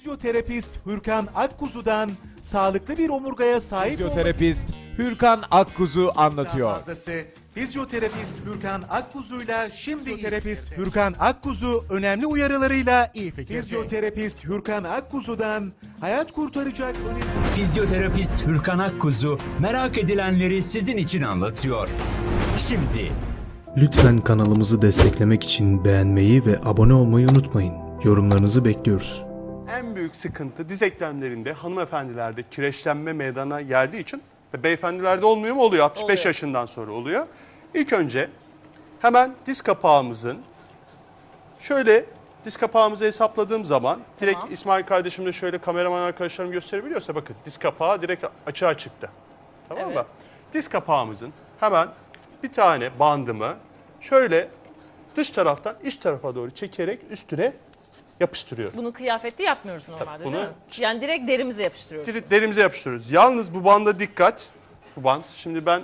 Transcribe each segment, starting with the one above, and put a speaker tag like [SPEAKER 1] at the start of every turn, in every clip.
[SPEAKER 1] Fizyoterapist Hürkan Akkuzu'dan sağlıklı bir omurgaya sahip
[SPEAKER 2] Fizyoterapist Hürkan Akkuzu
[SPEAKER 1] olmak
[SPEAKER 2] anlatıyor.
[SPEAKER 1] fazlası. Fizyoterapist Hürkan Akkuzu'yla şimdi Fizyoterapist Hürkan Akkuzu önemli uyarılarıyla iyi fikirde. Fizyoterapist Hürkan Akkuzu'dan hayat kurtaracak önemli
[SPEAKER 3] Fizyoterapist Hürkan Akkuzu merak edilenleri sizin için anlatıyor. Şimdi
[SPEAKER 4] Lütfen kanalımızı desteklemek için beğenmeyi ve abone olmayı unutmayın. Yorumlarınızı bekliyoruz.
[SPEAKER 5] En büyük sıkıntı diz eklemlerinde hanımefendilerde kireçlenme meydana geldiği için ve beyefendilerde olmuyor mu? Oluyor. 65
[SPEAKER 6] Oluyor.
[SPEAKER 5] yaşından sonra oluyor. İlk önce hemen diz kapağımızın şöyle diz kapağımızı hesapladığım zaman direkt
[SPEAKER 6] Tamam.
[SPEAKER 5] İsmail kardeşim de şöyle kameraman arkadaşlarım gösterebiliyorsa bakın diz kapağı direkt açığa çıktı. Tamam mı?
[SPEAKER 6] Evet.
[SPEAKER 5] Diz kapağımızın hemen bir tane bandımı şöyle dış taraftan iç tarafa doğru çekerek üstüne yapıştırıyorum.
[SPEAKER 6] Bunu kıyafette yapmıyoruz normalde
[SPEAKER 5] bunu-
[SPEAKER 6] değil mi? Yani direkt derimize yapıştırıyoruz.
[SPEAKER 5] Direkt derimize yapıştırıyoruz. Yalnız bu banda dikkat. Bu band. Şimdi ben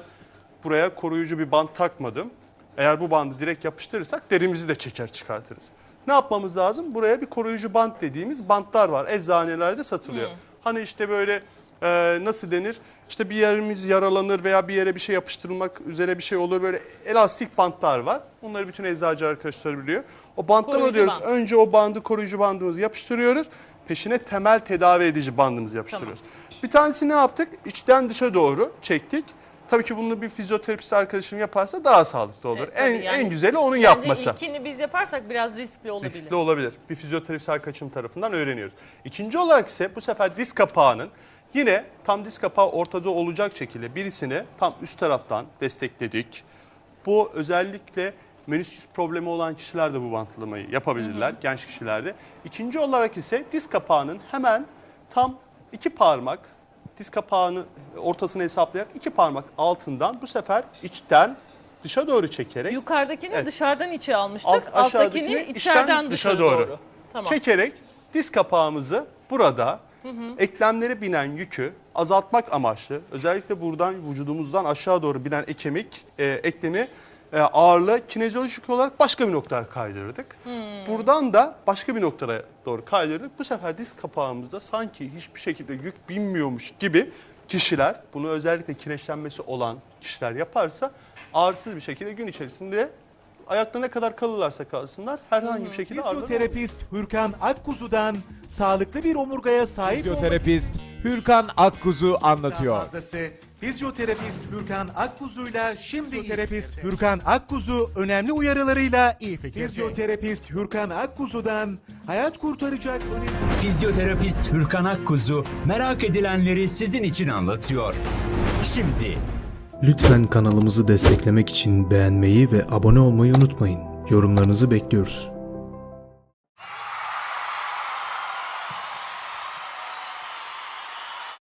[SPEAKER 5] buraya koruyucu bir band takmadım. Eğer bu bandı direkt yapıştırırsak derimizi de çeker çıkartırız. Ne yapmamız lazım? Buraya bir koruyucu bant dediğimiz bantlar var. Eczanelerde satılıyor. Hani işte böyle e, nasıl denir? İşte bir yerimiz yaralanır veya bir yere bir şey yapıştırılmak üzere bir şey olur. Böyle elastik bantlar var. Onları bütün eczacı arkadaşlar biliyor. O banttan
[SPEAKER 6] Koruyucu
[SPEAKER 5] alıyoruz.
[SPEAKER 6] bant.
[SPEAKER 5] Önce o bandı koruyucu bandımızı yapıştırıyoruz. Peşine temel tedavi edici bandımızı yapıştırıyoruz. Bir tanesi ne yaptık? İçten dışa doğru çektik. Tabii ki bunu bir fizyoterapist arkadaşım yaparsa daha sağlıklı olur.
[SPEAKER 6] Evet, tabii
[SPEAKER 5] en,
[SPEAKER 6] yani
[SPEAKER 5] en güzeli onun
[SPEAKER 6] Bence
[SPEAKER 5] yapması.
[SPEAKER 6] ilkini biz yaparsak biraz riskli olabilir.
[SPEAKER 5] Riskli olabilir. Bir fizyoterapist arkadaşım tarafından öğreniyoruz. İkinci olarak ise bu sefer diz kapağının yine tam diz kapağı ortada olacak şekilde birisini tam üst taraftan destekledik. Bu özellikle menüsküs problemi olan kişiler de bu bantlamayı yapabilirler genç kişilerde. İkinci olarak ise diz kapağının hemen tam iki parmak diz kapağını ortasını hesaplayarak iki parmak altından bu sefer içten dışa doğru çekerek
[SPEAKER 6] Yukarıdakini
[SPEAKER 5] Evet.
[SPEAKER 6] dışarıdan içe almıştık.
[SPEAKER 5] Alt-
[SPEAKER 6] Alttakini
[SPEAKER 5] içten
[SPEAKER 6] içeriden
[SPEAKER 5] dışa doğru.
[SPEAKER 6] doğru. Tamam.
[SPEAKER 5] çekerek diz kapağımızı burada eklemlere binen yükü azaltmak amaçlı özellikle buradan vücudumuzdan aşağı doğru binen e, kemik e, eklemi e, ağırlığı kinezyolojik olarak başka bir noktaya kaydırdık. Buradan da başka bir noktaya doğru kaydırdık. Bu sefer diz kapağımızda sanki hiçbir şekilde yük binmiyormuş gibi kişiler bunu özellikle kireçlenmesi olan kişiler yaparsa ağrısız bir şekilde gün içerisinde ayakta ne kadar kalırlarsa kalsınlar herhangi bir şekilde ağrıları olmuyor.
[SPEAKER 1] Fizyoterapist Hürkan Akkuzu'dan sağlıklı bir omurgaya sahip olmak
[SPEAKER 2] Fizyoterapist Hürkan Akkuzu
[SPEAKER 1] Daha
[SPEAKER 2] anlatıyor.
[SPEAKER 1] fazlası. Fizyoterapist Hürkan Akkuzu'yla şimdi Fizyoterapist Hürkan Akkuzu önemli uyarılarıyla iyi fikirde. Fizyoterapist Hürkan Akkuzu'dan hayat kurtaracak önemli
[SPEAKER 3] Fizyoterapist Hürkan Akkuzu merak edilenleri sizin için anlatıyor. Şimdi
[SPEAKER 4] Lütfen kanalımızı desteklemek için beğenmeyi ve abone olmayı unutmayın. Yorumlarınızı bekliyoruz.